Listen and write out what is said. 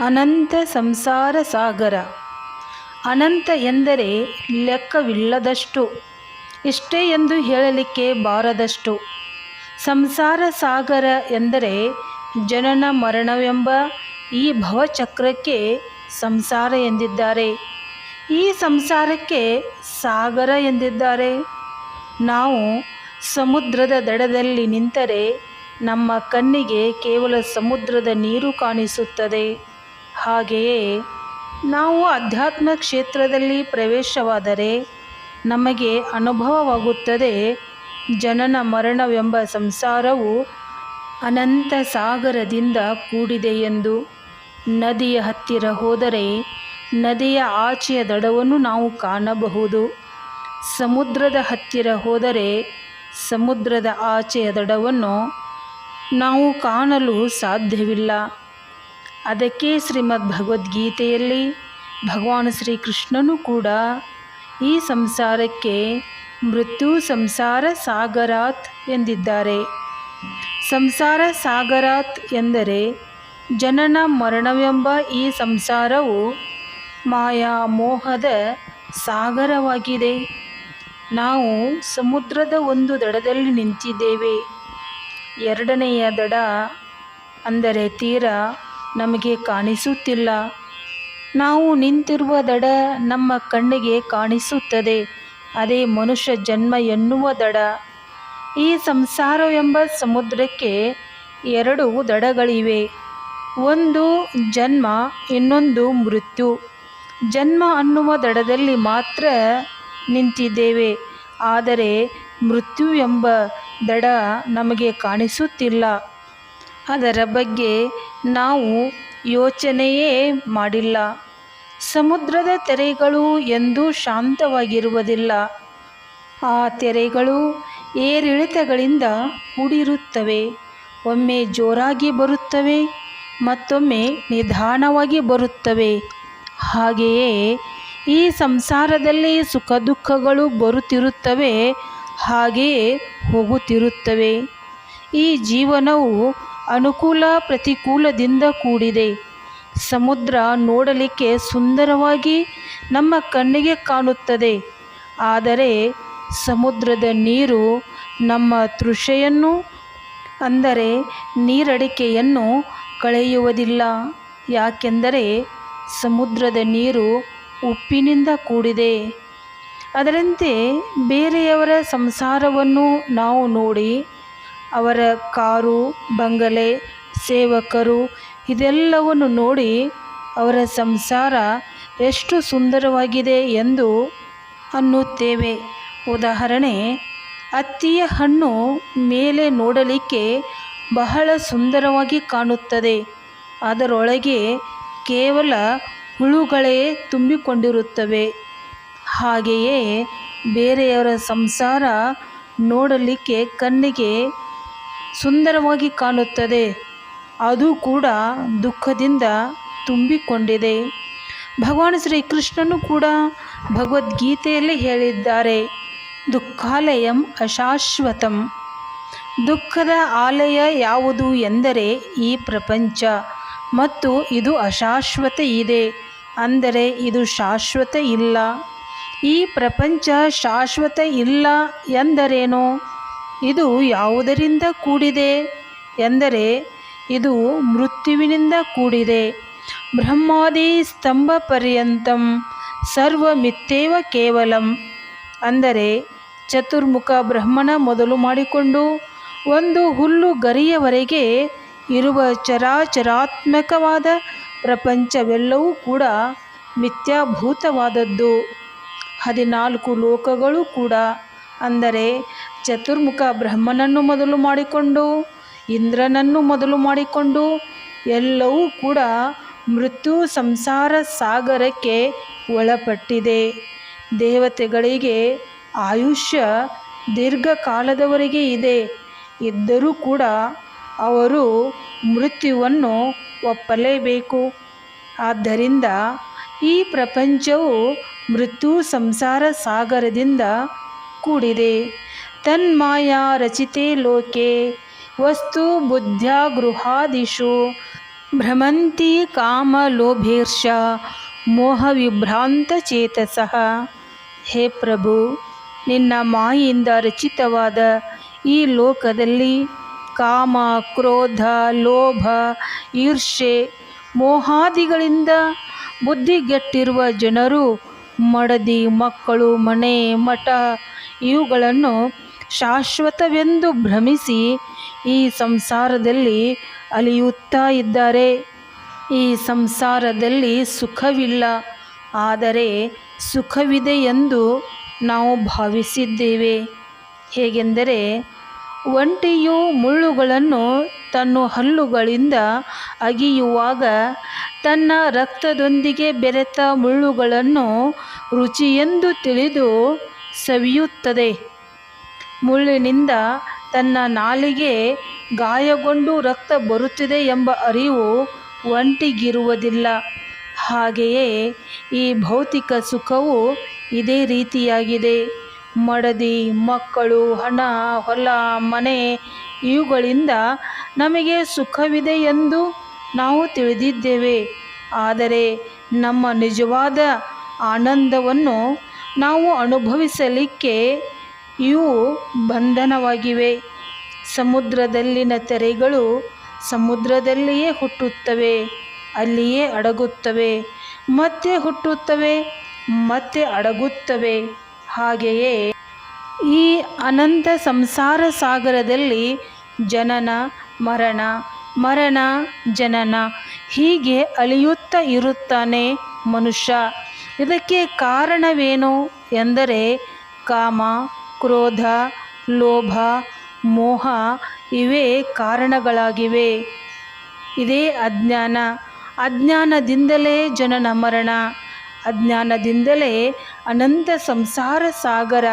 ಅನಂತ ಸಂಸಾರ ಸಾಗರ. ಅನಂತ ಎಂದರೆ ಲೆಕ್ಕವಿಲ್ಲದಷ್ಟು, ಇಷ್ಟೇ ಎಂದು ಹೇಳಲಿಕ್ಕೆ ಬಾರದಷ್ಟು. ಸಂಸಾರ ಸಾಗರ ಎಂದರೆ ಜನನ ಮರಣವೆಂಬ ಈ ಭವಚಕ್ರಕ್ಕೆ ಸಂಸಾರ ಎಂದಿದ್ದಾರೆ. ಈ ಸಂಸಾರಕ್ಕೆ ಸಾಗರ ಎಂದಿದ್ದಾರೆ. ನಾವು ಸಮುದ್ರದ ದಡದಲ್ಲಿ ನಿಂತರೆ ನಮ್ಮ ಕಣ್ಣಿಗೆ ಕೇವಲ ಸಮುದ್ರದ ನೀರು ಕಾಣಿಸುತ್ತದೆ. ಹಾಗೆಯೇ ನಾವು ಅಧ್ಯಾತ್ಮ ಕ್ಷೇತ್ರದಲ್ಲಿ ಪ್ರವೇಶವಾದರೆ ನಮಗೆ ಅನುಭವವಾಗುತ್ತದೆ ಜನನ ಮರಣವೆಂಬ ಸಂಸಾರವು ಅನಂತ ಸಾಗರದಿಂದ ಕೂಡಿದೆ ಎಂದು. ನದಿಯ ಹತ್ತಿರ ಹೋದರೆ ನದಿಯ ಆಚೆಯ ದಡವನ್ನು ನಾವು ಕಾಣಬಹುದು. ಸಮುದ್ರದ ಹತ್ತಿರ ಹೋದರೆ ಸಮುದ್ರದ ಆಚೆಯ ದಡವನ್ನು ನಾವು ಕಾಣಲು ಸಾಧ್ಯವಿಲ್ಲ. ಅದಕ್ಕೆ ಶ್ರೀಮದ್ ಭಗವದ್ಗೀತೆಯಲ್ಲಿ ಭಗವಾನ್ ಶ್ರೀಕೃಷ್ಣನು ಕೂಡ ಈ ಸಂಸಾರಕ್ಕೆ ಮೃತ್ಯು ಸಂಸಾರ ಸಾಗರಾತ್ ಎಂದಿದ್ದಾರೆ. ಸಂಸಾರ ಸಾಗರಾತ್ ಎಂದರೆ ಜನನ ಮರಣವೆಂಬ ಈ ಸಂಸಾರವು ಮಾಯಾ ಮೋಹದ ಸಾಗರವಾಗಿದೆ. ನಾವು ಸಮುದ್ರದ ಒಂದು ದಡದಲ್ಲಿ ನಿಂತಿದ್ದೇವೆ. ಎರಡನೆಯ ದಡ ಅಂದರೆ ತೀರ ನಮಗೆ ಕಾಣಿಸುತ್ತಿಲ್ಲ. ನಾವು ನಿಂತಿರುವ ದಡ ನಮ್ಮ ಕಣ್ಣಿಗೆ ಕಾಣಿಸುತ್ತದೆ. ಅದೇ ಮನುಷ್ಯ ಜನ್ಮ ಎನ್ನುವ ದಡ. ಈ ಸಂಸಾರವೆಂಬ ಸಮುದ್ರಕ್ಕೆ ಎರಡು ದಡಗಳಿವೆ. ಒಂದು ಜನ್ಮ, ಇನ್ನೊಂದು ಮೃತ್ಯು. ಜನ್ಮ ಅನ್ನುವ ದಡದಲ್ಲಿ ಮಾತ್ರ ನಿಂತಿದ್ದೇವೆ. ಆದರೆ ಮೃತ್ಯು ಎಂಬ ದಡ ನಮಗೆ ಕಾಣಿಸುತ್ತಿಲ್ಲ. ಅದರ ಬಗ್ಗೆ ನಾವು ಯೋಚನೆಯೇ ಮಾಡಿಲ್ಲ. ಸಮುದ್ರದ ತೆರೆಗಳು ಎಂದೂ ಶಾಂತವಾಗಿರುವುದಿಲ್ಲ. ಆ ತೆರೆಗಳು ಏರಿಳಿತಗಳಿಂದ ಕೂಡಿರುತ್ತವೆ. ಒಮ್ಮೆ ಜೋರಾಗಿ ಬರುತ್ತವೆ, ಮತ್ತೊಮ್ಮೆ ನಿಧಾನವಾಗಿ ಬರುತ್ತವೆ. ಹಾಗೆಯೇ ಈ ಸಂಸಾರದಲ್ಲಿ ಸುಖ ದುಃಖಗಳು ಬರುತ್ತಿರುತ್ತವೆ, ಹಾಗೆಯೇ ಹೋಗುತ್ತಿರುತ್ತವೆ. ಈ ಜೀವನವು ಅನುಕೂಲ ಪ್ರತಿಕೂಲದಿಂದ ಕೂಡಿದೆ. ಸಮುದ್ರ ನೋಡಲಿಕ್ಕೆ ಸುಂದರವಾಗಿ ನಮ್ಮ ಕಣ್ಣಿಗೆ ಕಾಣುತ್ತದೆ. ಆದರೆ ಸಮುದ್ರದ ನೀರು ನಮ್ಮ ತೃಷೆಯನ್ನು, ಅಂದರೆ ನೀರಡಿಕೆಯನ್ನು ಕಳೆಯುವುದಿಲ್ಲ. ಯಾಕೆಂದರೆ ಸಮುದ್ರದ ನೀರು ಉಪ್ಪಿನಿಂದ ಕೂಡಿದೆ. ಅದರಂತೆ ಬೇರೆಯವರ ಸಂಸಾರವನ್ನು ನಾವು ನೋಡಿ ಅವರ ಕಾರು, ಬಂಗಲೆ, ಸೇವಕರು, ಇದೆಲ್ಲವನ್ನು ನೋಡಿ ಅವರ ಸಂಸಾರ ಎಷ್ಟು ಸುಂದರವಾಗಿದೆ ಎಂದು ಅನ್ನುತ್ತೇವೆ. ಉದಾಹರಣೆ, ಅತ್ತಿಯ ಹಣ್ಣು ಮೇಲೆ ನೋಡಲಿಕ್ಕೆ ಬಹಳ ಸುಂದರವಾಗಿ ಕಾಣುತ್ತದೆ. ಅದರೊಳಗೆ ಕೇವಲ ಹುಳುಗಳೇ ತುಂಬಿಕೊಂಡಿರುತ್ತವೆ. ಹಾಗೆಯೇ ಬೇರೆಯವರ ಸಂಸಾರ ನೋಡಲಿಕ್ಕೆ ಕಣ್ಣಿಗೆ ಸುಂದರವಾಗಿ ಕಾಣುತ್ತದೆ. ಅದು ಕೂಡ ದುಃಖದಿಂದ ತುಂಬಿಕೊಂಡಿದೆ. ಭಗವಾನ್ ಶ್ರೀಕೃಷ್ಣನು ಕೂಡ ಭಗವದ್ಗೀತೆಯಲ್ಲಿ ಹೇಳಿದ್ದಾರೆ. ದುಃಖಾಲಯಂ ಅಶಾಶ್ವತಂ. ದುಃಖದ ಆಲಯ ಯಾವುದು ಎಂದರೆ ಈ ಪ್ರಪಂಚ. ಮತ್ತು ಇದು ಅಶಾಶ್ವತ ಇದೆ. ಅಂದರೆ ಇದು ಶಾಶ್ವತ ಇಲ್ಲ. ಈ ಪ್ರಪಂಚ ಶಾಶ್ವತ ಇಲ್ಲ ಎಂದರೇನು? ಇದು ಯಾವುದರಿಂದ ಕೂಡಿದೆ ಎಂದರೆ ಇದು ಮೃತ್ಯುವಿನಿಂದ ಕೂಡಿದೆ. ಬ್ರಹ್ಮಾದಿ ಸ್ತಂಭ ಪರ್ಯಂತಂ ಸರ್ವ ಮಿಥ್ಯೇವ ಕೇವಲಂ. ಅಂದರೆ ಚತುರ್ಮುಖ ಬ್ರಹ್ಮನ ಮೊದಲು ಮಾಡಿಕೊಂಡು ಒಂದು ಹುಲ್ಲು ಗರಿಯವರೆಗೆ ಇರುವ ಚರಾಚರಾತ್ಮಕವಾದ ಪ್ರಪಂಚವೆಲ್ಲವೂ ಕೂಡ ಮಿಥ್ಯಾಭೂತವಾದದ್ದು. ಹದಿನಾಲ್ಕು ಲೋಕಗಳು ಕೂಡ ಅಂದರೆ ಚತುರ್ಮುಖ ಬ್ರಹ್ಮನನ್ನು ಮೊದಲು ಮಾಡಿಕೊಂಡು, ಇಂದ್ರನನ್ನು ಮೊದಲು ಮಾಡಿಕೊಂಡು, ಎಲ್ಲವೂ ಕೂಡ ಮೃತ್ಯು ಸಂಸಾರ ಸಾಗರಕ್ಕೆ ಒಳಪಟ್ಟಿದೆ. ದೇವತೆಗಳಿಗೆ ಆಯುಷ್ಯ ದೀರ್ಘಕಾಲದವರೆಗೆ ಇದೆ. ಇದ್ದರೂ ಕೂಡ ಅವರು ಮೃತ್ಯುವನ್ನು ಒಪ್ಪಲೇಬೇಕು. ಆದ್ದರಿಂದ ಈ ಪ್ರಪಂಚವು ಮೃತ್ಯು ಸಂಸಾರ ಸಾಗರದಿಂದ ಕೂಡಿದೆ. ತನ್ಮಾಯಾ ರಚಿತೆ ಲೋಕೆ, ವಸ್ತು ಬುದ್ಧ್ಯ ಗೃಹಾದಿಷು, ಭ್ರಮಂತಿ ಕಾಮಲೋಭೇರ್ಷ ಮೋಹವಿಭ್ರಾಂತಚೇತಸಃ ಹೇ ಪ್ರಭು, ನಿನ್ನ ಮಾಯಿಂದ ರಚಿತವಾದ ಈ ಲೋಕದಲ್ಲಿ ಕಾಮ, ಕ್ರೋಧ, ಲೋಭ ಈರ್ಷೆ ಮೋಹಾದಿಗಳಿಂದ ಬುದ್ಧಿಗೆಟ್ಟಿರುವ ಜನರು, ಮಡದಿ ಮಕ್ಕಳು, ಮನೆ, ಮಠ, ಇವುಗಳನ್ನು ಶಾಶ್ವತವೆಂದು ಭ್ರಮಿಸಿ ಈ ಸಂಸಾರದಲ್ಲಿ ಅಲಿಯುತ್ತಾ ಇದ್ದಾರೆ. ಈ ಸಂಸಾರದಲ್ಲಿ ಸುಖವಿಲ್ಲ. ಆದರೆ ಸುಖವಿದೆ ಎಂದು ನಾವು ಭಾವಿಸಿದ್ದೇವೆ. ಹೇಗೆಂದರೆ ಒಂಟಿಯು ಮುಳ್ಳುಗಳನ್ನು ತನ್ನ ಹಲ್ಲುಗಳಿಂದ ಅಗಿಯುವಾಗ ತನ್ನ ರಕ್ತದೊಂದಿಗೆ ಬೆರೆತ ಮುಳ್ಳುಗಳನ್ನು ರುಚಿಯೆಂದು ತಿಳಿದು ಸವಿಯುತ್ತದೆ. ಮುಳ್ಳಿನಿಂದ ತನ್ನ ನಾಲಿಗೆ ಗಾಯಗೊಂಡು ರಕ್ತ ಬರುತ್ತಿದೆ ಎಂಬ ಅರಿವು ಒಂಟಿಗಿರುವುದಿಲ್ಲ. ಹಾಗೆಯೇ ಈ ಭೌತಿಕ ಸುಖವು ಇದೇ ರೀತಿಯಾಗಿದೆ. ಮಡದಿ, ಮಕ್ಕಳು, ಹಣ, ಹೊಲ, ಮನೆ ಇವುಗಳಿಂದ ನಮಗೆ ಸುಖವಿದೆ ಎಂದು ನಾವು ತಿಳಿದಿದ್ದೇವೆ. ಆದರೆ ನಮ್ಮ ನಿಜವಾದ ಆನಂದವನ್ನು ನಾವು ಅನುಭವಿಸಲಿಕ್ಕೆ ಇವು ಬಂಧನವಾಗಿವೆ. ಸಮುದ್ರದಲ್ಲಿನ ತೆರೆಗಳು ಸಮುದ್ರದಲ್ಲಿಯೇ ಹುಟ್ಟುತ್ತವೆ, ಅಲ್ಲಿಯೇ ಅಡಗುತ್ತವೆ. ಮತ್ತೆ ಹುಟ್ಟುತ್ತವೆ, ಮತ್ತೆ ಅಡಗುತ್ತವೆ. ಹಾಗೆಯೇ ಈ ಅನಂತ ಸಂಸಾರ ಸಾಗರದಲ್ಲಿ ಜನನ, ಮರಣ ಮರಣ, ಜನನ ಹೀಗೆ ಅಲಿಯುತ್ತಾ ಇರುತ್ತಾನೆ ಮನುಷ್ಯ. ಇದಕ್ಕೆ ಕಾರಣವೇನು ಎಂದರೆ ಕಾಮ ಕ್ರೋಧ ಲೋಭ ಮೋಹ ಇವೇ ಕಾರಣಗಳಾಗಿವೆ. ಇದೇ ಅಜ್ಞಾನ. ಅಜ್ಞಾನದಿಂದಲೇ ಜನನ ಮರಣ. ಅಜ್ಞಾನದಿಂದಲೇ ಅನಂತ ಸಂಸಾರ ಸಾಗರ.